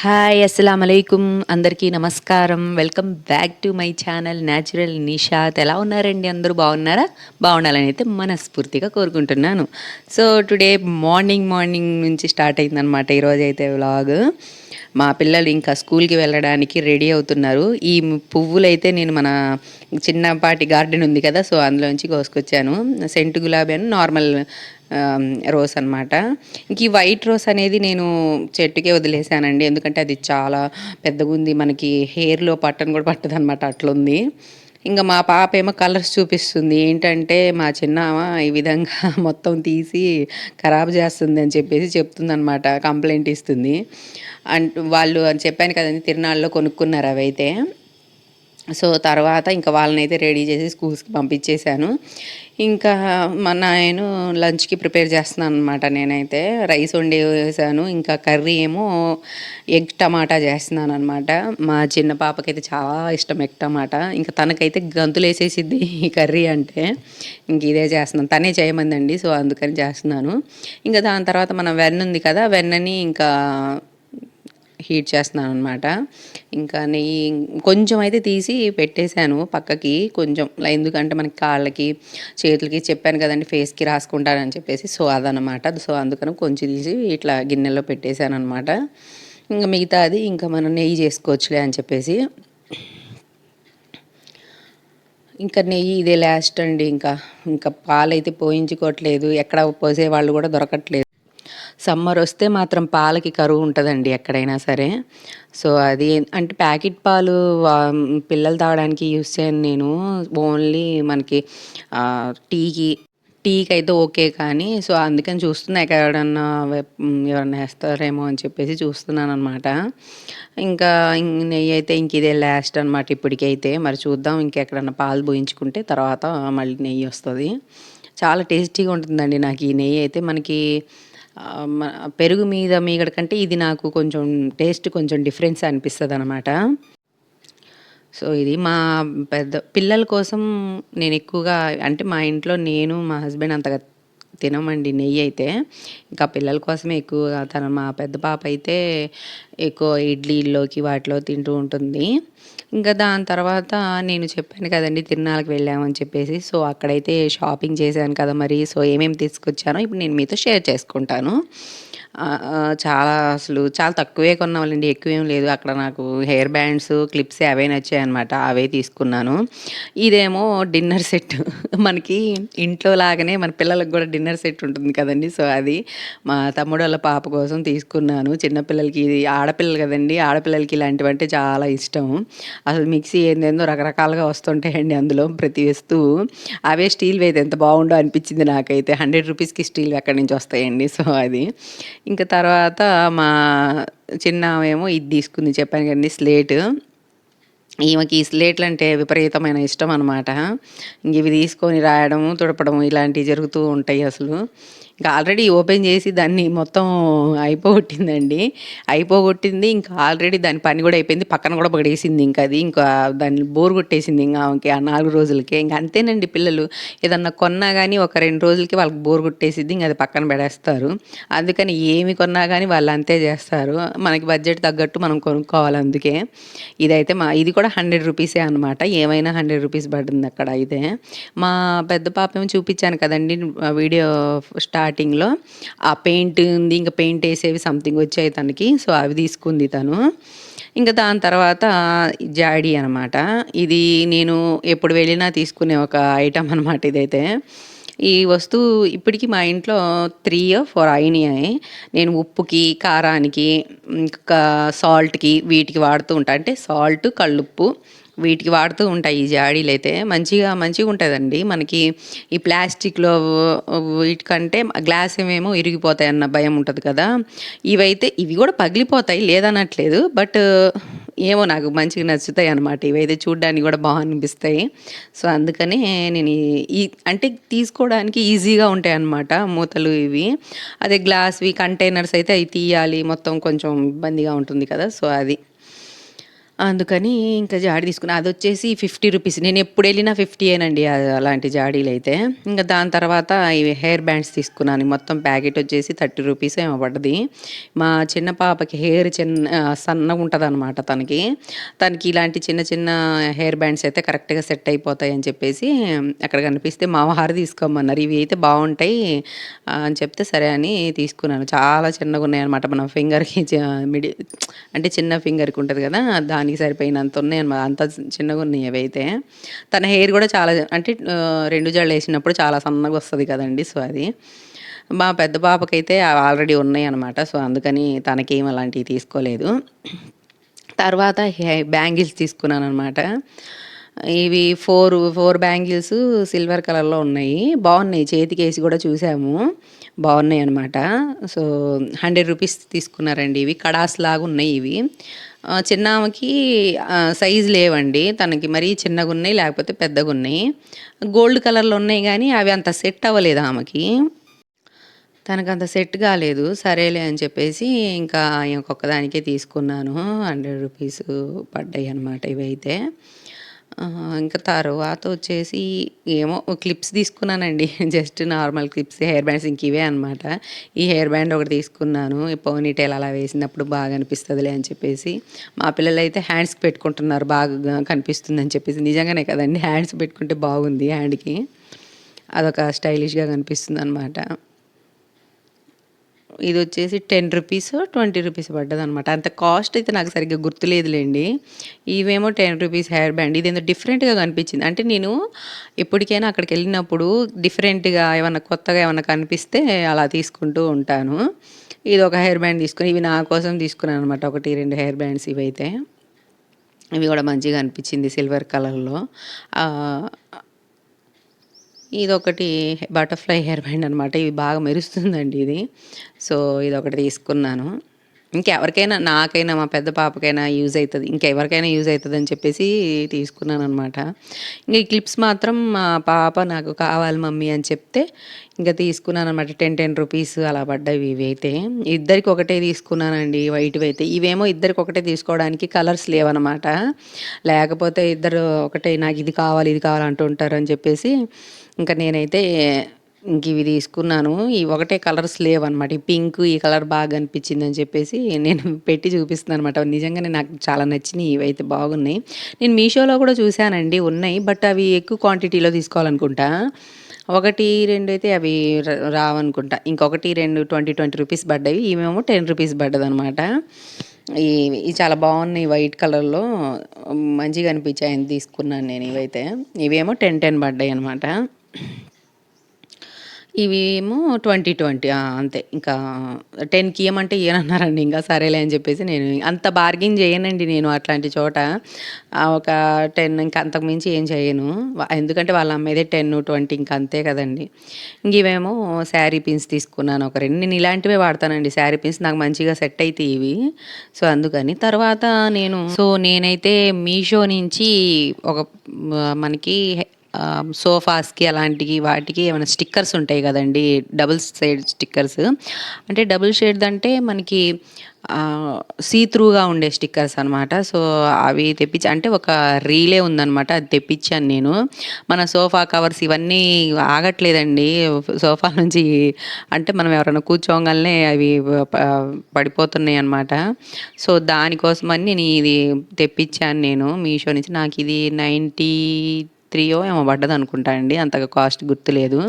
Hi అస్సలం అలైకుమ్ అందరికీ నమస్కారం. Welcome back to my channel natural Nishat ఎలా ఉన్నారండి? అందరూ బాగున్నారా? బాగుండాలని అయితే మనస్ఫూర్తిగా కోరుకుంటున్నాను. సో టుడే మార్నింగ్ మార్నింగ్ నుంచి స్టార్ట్ అయిందనమాట ఈరోజు అయితే వ్లాగ్. మా పిల్లలు ఇంకా స్కూల్కి వెళ్ళడానికి రెడీ అవుతున్నారు. ఈ పువ్వులు అయితే నేను మన చిన్నపాటి గార్డెన్ ఉంది కదా సో అందులోంచి కోసుకొచ్చాను. సెంటు గులాబీ అని నార్మల్ రోస్ అనమాట ఇంక ఈ వైట్ రోస్ అనేది నేను చెట్టుకే వదిలేసానండి. ఎందుకంటే అది చాలా పెద్దగా ఉంది. మనకి హెయిర్లో పట్టను కూడా పట్టదు అనమాట అట్లుంది. ఇంకా మా పాప ఏమో కలర్స్ చూపిస్తుంది. ఏంటంటే మా చిన్నామ ఈ విధంగా మొత్తం తీసి ఖరాబ్ చేస్తుంది అని చెప్పేసి చెప్తుంది అనమాట కంప్లైంట్ ఇస్తుంది. అండ్ వాళ్ళు అని చెప్పాను కదండి తిరునాళ్ళలో కొనుక్కున్నారు అవైతే. సో తర్వాత ఇంకా వాళ్ళని అయితే రెడీ చేసి స్కూల్స్కి పంపించేశాను. ఇంకా మా నాయను లంచ్కి ప్రిపేర్ చేస్తున్నాను అనమాట నేనైతే. రైస్ వండి వేసాను ఇంకా కర్రీ ఏమో ఎగ్ టమాటా చేస్తున్నాను అనమాట మా చిన్న పాపకైతే చాలా ఇష్టం ఎగ్ టమాటా. ఇంకా తనకైతే గంతులు వేసేసిద్ది ఈ కర్రీ అంటే. ఇంక ఇదే చేస్తున్నాను. తనే చేయమందండి సో అందుకని చేస్తున్నాను. ఇంకా దాని తర్వాత మనం వెన్న ఉంది కదా వెన్నని ఇంకా హీట్ చేస్తున్నాను అనమాట ఇంకా నెయ్యి కొంచెం అయితే తీసి పెట్టేశాను పక్కకి కొంచెం. ఎందుకంటే మనకి కాళ్ళకి చేతులకి చెప్పాను కదండి ఫేస్కి రాసుకుంటానని చెప్పేసి. సో అదనమాట సో అందుకని కొంచెం తీసి ఇట్లా గిన్నెలో పెట్టేశాను అనమాట ఇంకా మిగతా అది ఇంకా మనం నెయ్యి చేసుకోవచ్చులే అని చెప్పేసి. ఇంకా నెయ్యి ఇదే లాస్ట్ అండి. ఇంకా ఇంకా పాలైతే పోయించుకోవట్లేదు. ఎక్కడ పోసే వాళ్ళు కూడా దొరకట్లేదు. సమ్మర్ వస్తే మాత్రం పాలకి కరువు ఉంటుందండి ఎక్కడైనా సరే. సో అది అంటే ప్యాకెట్ పాలు పిల్లలు తాగడానికి యూస్ చేయను నేను. ఓన్లీ మనకి టీకి టీకి అయితే ఓకే కానీ సో అందుకని చూస్తున్నా ఎక్కడన్నా ఎవరన్నా వేస్తారేమో అని చెప్పేసి చూస్తున్నాను అనమాట ఇంకా నెయ్యి అయితే ఇంక ఇదే లాస్ట్ అనమాట ఇప్పటికైతే. మరి చూద్దాం ఇంకెక్కడన్నా పాలు పోయించుకుంటే తర్వాత మళ్ళీ నెయ్యి వస్తుంది. చాలా టేస్టీగా ఉంటుందండి నాకు ఈ నెయ్యి అయితే. మనకి పెరుగు మీద మీగడ కంటే ఇది నాకు కొంచెం టేస్ట్ కొంచెం డిఫరెన్స్ అనిపిస్తుంది అనమాట సో ఇది మా పెద్ద పిల్లల కోసం నేను ఎక్కువగా అంటే మా ఇంట్లో నేను మా హస్బెండ్ అంతగా తినమండి నెయ్యి అయితే. ఇంకా పిల్లల కోసమే ఎక్కువగా తన మా పెద్ద పాప అయితే ఎక్కువ ఇడ్లీల్లోకి వాటిలో తింటూ ఉంటుంది. ఇంకా దాని తర్వాత నేను చెప్పాను కదండి తిరునాళ్ళకి వెళ్ళామని చెప్పేసి. సో అక్కడైతే షాపింగ్ చేశాను కదా మరి. సో ఏమేమి తీసుకొచ్చానో ఇప్పుడు నేను మీతో షేర్ చేసుకుంటాను. చాలా అసలు చాలా తక్కువే కొన్నామండి ఎక్కువేం లేదు. అక్కడ నాకు హెయిర్ బ్యాండ్స్ క్లిప్స్ అవే నచ్చాయన్నమాట అవే తీసుకున్నాను. ఇదేమో డిన్నర్ సెట్. మనకి ఇంట్లో లాగానే మన పిల్లలకు కూడా డిన్నర్ సెట్ ఉంటుంది కదండి. సో అది మా తమ్ముడు వాళ్ళ పాప కోసం తీసుకున్నాను. చిన్నపిల్లలకి ఇది ఆడపిల్లలు కదండి ఆడపిల్లలకి ఇలాంటివి అంటే చాలా ఇష్టం. అసలు మిక్సీ ఏందేందో రకరకాలుగా వస్తుంటాయండి అందులో ప్రతి వస్తువు. అవే స్టీల్ అయితే ఎంత బాగుండో అనిపించింది నాకైతే. హండ్రెడ్ రూపీస్కి స్టీల్ ఎక్కడి నుంచి వస్తాయండి? సో అది. ఇంకా తర్వాత మా చిన్నామేమో ఇది తీసుకుంది చెప్పాను కదండి స్లేట్. ఈమెకి ఈ స్లేట్లు అంటే విపరీతమైన ఇష్టం అనమాట ఇంక ఇవి తీసుకొని రాయడము తుడపడము ఇలాంటివి జరుగుతూ ఉంటాయి అసలు. ఇంకా ఆల్రెడీ ఓపెన్ చేసి దాన్ని మొత్తం అయిపోగొట్టిందండి. అయిపోగొట్టింది ఇంకా ఆల్రెడీ దాని పని కూడా అయిపోయింది. పక్కన కూడా పడేసింది ఇంకా అది. ఇంకా దాన్ని బోర్ కొట్టేసింది ఇంకా ఆమెకి ఆ నాలుగు రోజులకి. ఇంకా అంతేనండి పిల్లలు. ఏదన్నా కొన్నా కానీ ఒక రెండు రోజులకి వాళ్ళకి బోర్ కొట్టేసిద్ది ఇంకా అది పక్కన పెడేస్తారు. అందుకని ఏమి కొన్నా కానీ వాళ్ళు అంతే చేస్తారు. మనకి బడ్జెట్ తగ్గట్టు మనం కొనుక్కోవాలి అందుకే. ఇదైతే మా ఇది కూడా హండ్రెడ్ రూపీసే అనమాట ఏమైనా హండ్రెడ్ రూపీస్ పడుతుంది అక్కడ అయితే. మా పెద్ద పాప ఏమో చూపించాను కదండి వీడియో స్టార్ట్ స్టార్టింగ్లో ఆ పెయింట్ ఉంది ఇంకా పెయింట్ వేసేవి సంథింగ్ వచ్చాయి తనకి సో అవి తీసుకుంది తను. ఇంకా దాని తర్వాత జాడీ అనమాట ఇది నేను ఎప్పుడు వెళ్ళినా తీసుకునే ఒక ఐటమ్ అనమాట ఇదైతే. ఈ వస్తువు ఇప్పటికీ మా ఇంట్లో త్రీ ఫోర్ అయినాయి. నేను ఉప్పుకి కారానికి ఇంకా సాల్ట్కి వీటికి వాడుతూ ఉంటాను అంటే సాల్ట్ కళ్ళుప్పు వీటికి వాడుతూ ఉంటాయి ఈ జాడీలు అయితే. మంచిగా మంచిగా ఉంటుందండి. మనకి ఈ ప్లాస్టిక్లో వీటికంటే గ్లాస్ ఏమేమో ఇరిగిపోతాయి అన్న భయం ఉంటుంది కదా. ఇవైతే ఇవి కూడా పగిలిపోతాయి లేదనట్లేదు. బట్ ఏమో నాకు మంచిగా నచ్చుతాయి అనమాట ఇవైతే చూడ్డానికి కూడా బాగా అనిపిస్తాయి. సో అందుకనే నేను ఈ అంటే తీసుకోవడానికి ఈజీగా ఉంటాయి అన్నమాట మూతలు ఇవి. అదే గ్లాస్వి కంటైనర్స్ అయితే అవి తీయాలి. మొత్తం కొంచెం ఇబ్బందిగా ఉంటుంది కదా. సో అది. అందుకని ఇంకా జాడీ తీసుకున్నా. అది వచ్చేసి ఫిఫ్టీ రూపీస్. నేను ఎప్పుడు వెళ్ళినా ఫిఫ్టీ ఏనండి అలాంటి జాడీలు అయితే. ఇంకా దాని తర్వాత ఇవి హెయిర్ బ్యాండ్స్ తీసుకున్నాను. మొత్తం ప్యాకెట్ వచ్చేసి థర్టీ రూపీస్ ఏమో పడ్డది. మా చిన్న పాపకి హెయిర్ చిన్న సన్నగా ఉంటుంది అనమాట తనకి. తనకి ఇలాంటి చిన్న చిన్న హెయిర్ బ్యాండ్స్ అయితే కరెక్ట్గా సెట్ అయిపోతాయి అని చెప్పేసి అక్కడ కనిపిస్తే మామహారు తీసుకోమన్నారు. ఇవి అయితే బాగుంటాయి అని చెప్తే సరే అని తీసుకున్నాను. చాలా చిన్నగా ఉన్నాయి అనమాట మన ఫింగర్కి మిడి అంటే చిన్న ఫింగర్కి ఉంటుంది కదా దాని దానికి సరిపోయినంత ఉన్నాయి అనమాట అంత చిన్నగా ఉన్నాయి అవి అయితే. తన హెయిర్ కూడా చాలా అంటే రెండు జడలు వేసినప్పుడు చాలా సన్నగా వస్తుంది కదండి సో అది. మా పెద్ద పాపకైతే ఆల్రెడీ ఉన్నాయి అనమాట సో అందుకని తనకేం అలాంటివి తీసుకోలేదు. తర్వాత బ్యాంగిల్స్ తీసుకున్నాను అనమాట ఇవి ఫోర్ ఫోర్ బ్యాంగిల్స్ సిల్వర్ కలర్లో ఉన్నాయి. బాగున్నాయి. చేతికి వేసి కూడా చూసాము. బాగున్నాయి అనమాట సో హండ్రెడ్ రూపీస్ తీసుకున్నారండి ఇవి. కడాస్ లాగా ఉన్నాయి ఇవి. చిన్నామకి సైజు లేవండి. తనకి మరీ చిన్నగా ఉన్నాయి లేకపోతే పెద్దగా ఉన్నాయి గోల్డ్ కలర్లో ఉన్నాయి కానీ అవి అంత సెట్ అవ్వలేదు ఆమెకి. తనకు అంత సెట్ కాలేదు. సరేలే అని చెప్పేసి ఇంకా ఇంకొక తీసుకున్నాను. హండ్రెడ్ రూపీస్ పడ్డాయి అనమాట ఇవైతే. ఇంకా తర్వాత వచ్చేసి ఏమో క్లిప్స్ తీసుకున్నానండి. Just normal clips hair bands ఇంక ఇవే అనమాట ఈ హెయిర్ బ్యాండ్ ఒకటి తీసుకున్నాను. పోనీ పోనీటైల్ అలా వేసినప్పుడు బాగా అనిపిస్తుందిలే అని చెప్పేసి. మా పిల్లలు అయితే హ్యాండ్స్కి పెట్టుకుంటున్నారు బాగా కనిపిస్తుంది అని చెప్పేసి. నిజంగానే కదండి హ్యాండ్స్ పెట్టుకుంటే బాగుంది హ్యాండ్కి అదొక స్టైలిష్గా కనిపిస్తుంది అనమాట ఇది వచ్చేసి టెన్ రూపీస్ ట్వంటీ రూపీస్ పడ్డది అనమాట అంత కాస్ట్ అయితే నాకు సరిగ్గా గుర్తులేదులేండి. ఇవేమో టెన్ రూపీస్ హెయిర్ బ్యాండ్. ఇది ఏందో డిఫరెంట్గా కనిపించింది. అంటే నేను ఎప్పటికైనా అక్కడికి వెళ్ళినప్పుడు డిఫరెంట్గా ఏమన్నా కొత్తగా ఏమన్నా కనిపిస్తే అలా తీసుకుంటూ ఉంటాను. ఇది ఒక హెయిర్ బ్యాండ్ తీసుకుని ఇవి నా కోసం తీసుకున్నాను అనమాట ఒకటి రెండు హెయిర్ బ్యాండ్స్ ఇవైతే. ఇవి కూడా మంచిగా అనిపించింది సిల్వర్ కలర్లో. ఇది ఒకటి బటర్ఫ్లై హెయిర్ బ్యాండ్ అనమాట ఇది బాగా మెరుస్తుందండి ఇది. సో ఇది ఒకటి తీసుకున్నాను. ఇంకెవరికైనా నాకైనా మా పెద్ద పాపకైనా యూజ్ అవుతుంది. ఇంకెవరికైనా యూజ్ అవుతుంది అని చెప్పేసి తీసుకున్నాను అనమాట ఇంకా ఈ క్లిప్స్ మాత్రం మా పాప నాకు కావాలి మమ్మీ అని చెప్తే ఇంకా తీసుకున్నాను అనమాట టెన్ టెన్ రూపీస్ అలా పడ్డాయి ఇవి అయితే. ఇద్దరికి ఒకటే తీసుకున్నానండి వైట్వి అయితే. ఇవేమో ఇద్దరికి ఒకటే తీసుకోవడానికి కలర్స్ లేవన్నమాట లేకపోతే ఇద్దరు ఒకటే నాకు ఇది కావాలి ఇది కావాలి అంటుంటారు అని చెప్పేసి ఇంకా నేనైతే ఇంక ఇవి తీసుకున్నాను. ఈ ఒకటే కలర్స్ లేవన్నమాట. ఈ పింక్ ఈ కలర్ బాగా అనిపించింది అని చెప్పేసి నేను పెట్టి చూపిస్తున్నాను అనమాట నిజంగానే నాకు చాలా నచ్చినాయి ఇవైతే బాగున్నాయి. నేను మీషోలో కూడా చూశానండి. ఉన్నాయి. బట్ అవి ఎక్కువ క్వాంటిటీలో తీసుకోవాలనుకుంటా. ఒకటి రెండు అయితే అవి రావనుకుంటా. ఇంకొకటి రెండు ట్వంటీ ట్వంటీ రూపీస్ పడ్డవి ఇవేమో టెన్ రూపీస్ పడ్డది అనమాట ఇవి చాలా బాగున్నాయి వైట్ కలర్లో. మంచిగా అనిపించాయని తీసుకున్నాను నేను ఇవైతే. ఇవేమో టెన్ టెన్ పడ్డాయి అనమాట ఇవి ఏమో ట్వంటీ ట్వంటీ అంతే. ఇంకా టెన్కి ఇవ్వమంటే ఇవ్వనన్నారండి ఇంకా సరేలే అని చెప్పేసి నేను అంత బార్గింగ్ చేయనండి నేను అట్లాంటి చోట. ఒక టెన్ ఇంకా అంతకు మించి ఏం చేయను. ఎందుకంటే వాళ్ళ అమ్మేదే టెన్ ట్వంటీ ఇంకా అంతే కదండి. ఇంక ఇవేమో శారీ పిన్స్ తీసుకున్నాను. ఒక రెండు నేను ఇలాంటివే వాడతానండి. శారీ పిన్స్ నాకు మంచిగా సెట్ అయితే ఇవి. సో అందుకని తర్వాత నేను సో నేనైతే మీషో నుంచి ఒక మనకి Um, సోఫాస్కి అలాంటివి వాటికి ఏమైనా స్టిక్కర్స్ ఉంటాయి కదండి డబుల్ షేడ్ స్టిక్కర్స్ అంటే డబుల్ షేడ్ అంటే మనకి సీ త్రూగా ఉండే స్టిక్కర్స్ అనమాట సో అవి తెప్పించి అంటే ఒక రీలే ఉందనమాట అది తెప్పించాను నేను. మన సోఫా కవర్స్ ఇవన్నీ ఆగట్లేదండి. సోఫా నుంచి అంటే మనం ఎవరైనా కూర్చోగానే అవి పడిపోతున్నాయి అనమాట సో దానికోసమని నేను ఇది తెప్పించాను నేను మీషో నుంచి. నాకు ఇది నైంటీ త్రీయో ఏమో పడ్డది అనుకుంటా అండి అంతగా కాస్ట్ గుర్తులేదు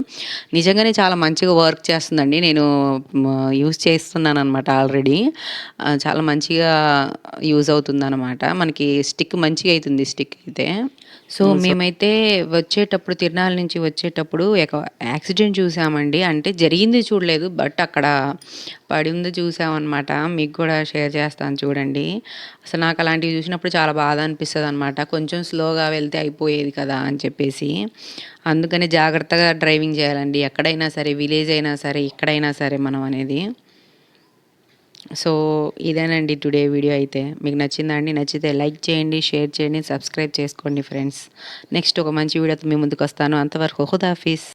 నిజంగానే చాలా మంచిగా వర్క్ చేస్తుందండి నేను యూస్ చేస్తున్నాను అనమాట ఆల్రెడీ చాలా మంచిగా యూజ్ అవుతుంది అనమాట మనకి స్టిక్ మంచిగా అవుతుంది స్టిక్ అయితే. సో మేమైతే వచ్చేటప్పుడు తిరునాళ్ళ నుంచి వచ్చేటప్పుడు యాక్సిడెంట్ చూసామండి. అంటే జరిగింది చూడలేదు బట్ అక్కడ పడి ఉంది చూసామన్నమాట. మీకు కూడా షేర్ చేస్తాను చూడండి. అసలు నాకు అలాంటివి చూసినప్పుడు చాలా బాధ అనిపిస్తుంది అనమాట కొంచెం స్లోగా వెళ్తే అయిపోయేది కదా అని చెప్పేసి. అందుకని జాగ్రత్తగా డ్రైవింగ్ చేయాలండి. ఎక్కడైనా సరే విలేజ్ అయినా సరే ఎక్కడైనా సరే మనం అనేది. సో ఇదేనండి టుడే వీడియో అయితే. మీకు నచ్చిందండి నచ్చితే లైక్ చేయండి షేర్ చేయండి సబ్స్క్రైబ్ చేసుకోండి ఫ్రెండ్స్. నెక్స్ట్ ఒక మంచి వీడియోతో మీ ముందుకు వస్తాను. అంతవరకు హుదాఫీస్